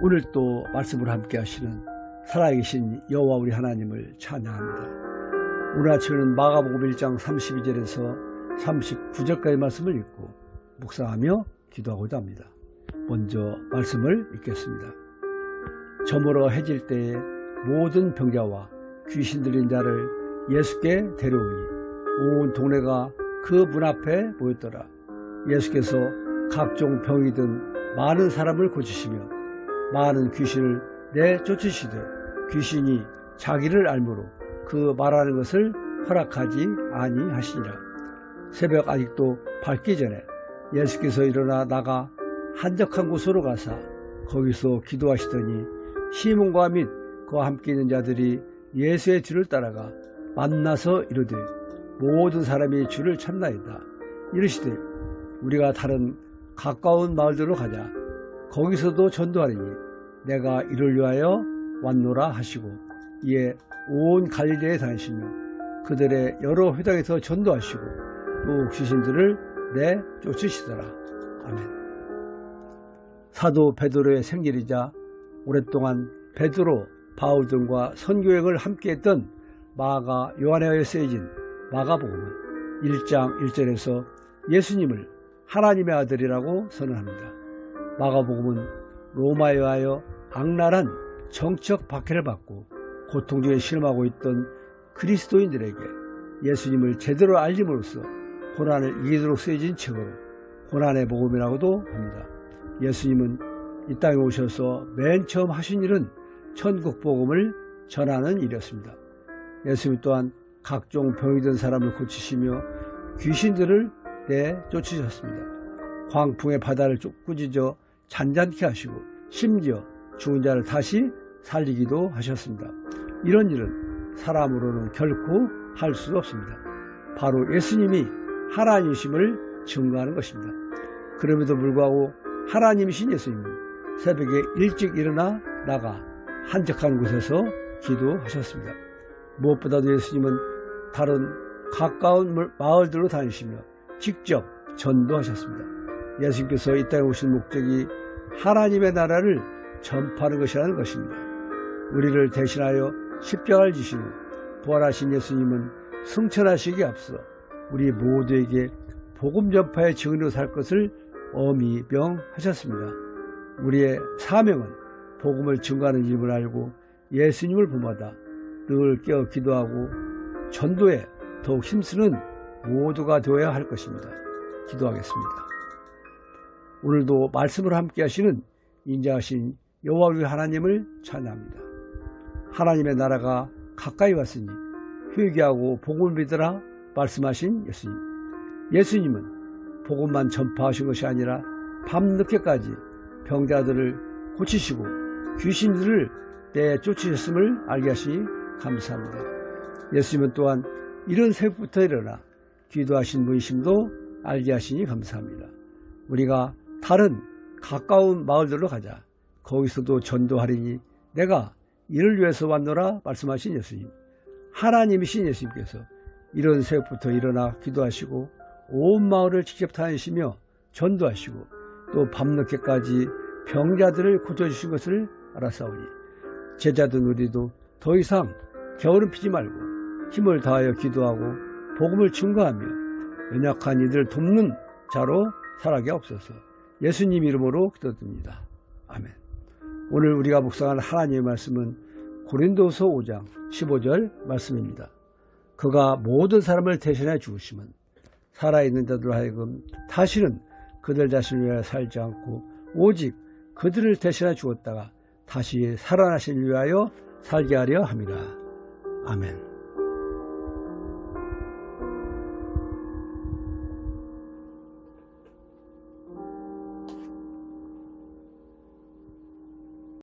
오늘 또 말씀을 함께 하시는 살아계신 여호와 우리 하나님을 찬양합니다. 오늘 아침에는 마가복음 1장 32절에서 39절까지 말씀을 읽고 묵상하며 기도하고자 합니다. 먼저 말씀을 읽겠습니다. 저물어 해질 때에 모든 병자와 귀신 들린 자를 예수께 데려오니 온 동네가 그 문 앞에 모였더라. 예수께서 각종 병이든 많은 사람을 고치시며 많은 귀신을 내쫓으시되 귀신이 자기를 알므로 그 말하는 것을 허락하지 아니하시니라. 새벽 아직도 밝기 전에 예수께서 일어나 나가 한적한 곳으로 가사 거기서 기도하시더니 시몬과 및 그와 함께 있는 자들이 예수의 뒤를 따라가 만나서 이르되 모든 사람이 주를 찾나이다. 이르시되 우리가 다른 가까운 마을들로 가자. 거기서도 전도하리니 내가 이를 위하여 왔노라 하시고 이에 온 갈릴리에 다니시며 그들의 여러 회당에서 전도하시고 또 귀신들을 내쫓으시더라. 아멘. 사도 베드로의 생일이자 오랫동안 베드로, 바울 등과 선교행을 함께했던 마가 요한에 쓰여진 마가복음은 1장 1절에서 예수님을 하나님의 아들이라고 선언합니다. 마가복음은 로마에 하여 악랄한 정치적 박해를 받고 고통 중에 실험하고 있던 그리스도인들에게 예수님을 제대로 알림으로써 고난을 이기도록 쓰여진 책으로 고난의 복음이라고도 합니다. 예수님은 이 땅에 오셔서 맨 처음 하신 일은 천국 복음을 전하는 일이었습니다. 예수님 또한 각종 병이 든 사람을 고치시며 귀신들을 내쫓으셨습니다. 광풍의 바다를 꾸짖어 잔잔케 하시고 심지어 죽은 자를 다시 살리기도 하셨습니다. 이런 일은 사람으로는 결코 할 수 없습니다. 바로 예수님이 하나님이심을 증거하는 것입니다. 그럼에도 불구하고 하나님이신 예수님은 새벽에 일찍 일어나 나가 한적한 곳에서 기도하셨습니다. 무엇보다도 예수님은 다른 가까운 마을들로 다니시며 직접 전도하셨습니다. 예수님께서 이 땅에 오신 목적이 하나님의 나라를 전파하는 것이라는 것입니다. 우리를 대신하여 십자가를 후 부활하신 예수님은 승천하시기에 앞서 우리 모두에게 복음 전파의 증인으로 살 것을 어미병하셨습니다. 우리의 사명은 복음을 증거하는 일임을 알고 예수님을 본마다 늘 깨어 기도하고 전도에 더욱 힘쓰는 모두가 되어야 할 것입니다. 기도하겠습니다. 오늘도 말씀을 함께 하시는 인자하신 여호와 우리 하나님을 찬양합니다. 하나님의 나라가 가까이 왔으니 회개하고 복음을 믿으라 말씀하신 예수님. 예수님은 복음만 전파하신 것이 아니라 밤늦게까지 병자들을 고치시고 귀신들을 내쫓으셨음을 알게 하시니 감사합니다. 예수님은 또한 이런 새벽부터 일어나 기도하신 분이심도 알게 하시니 감사합니다. 우리가 다른 가까운 마을들로 가자. 거기서도 전도하리니 내가 이를 위해서 왔노라 말씀하신 예수님. 하나님이신 예수님께서 이런 새벽부터 일어나 기도하시고 온 마을을 직접 다니시며 전도하시고 또 밤늦게까지 병자들을 고쳐주신 것을 알았사오니 제자들 우리도 더 이상 겨울은 피지 말고 힘을 다하여 기도하고 복음을 증거하며 연약한 이들을 돕는 자로 살아게 없어서 예수님 이름으로 기도드립니다. 아멘. 오늘 우리가 묵상할 하나님의 말씀은 고린도서 5장 15절 말씀입니다. 그가 모든 사람을 대신해 죽으시면 살아있는 자들 하여금 다시는 그들 자신을 위하여 살지 않고 오직 그들을 대신해 죽었다가 다시 살아나신 위하여 살게 하려 합니다. 아멘.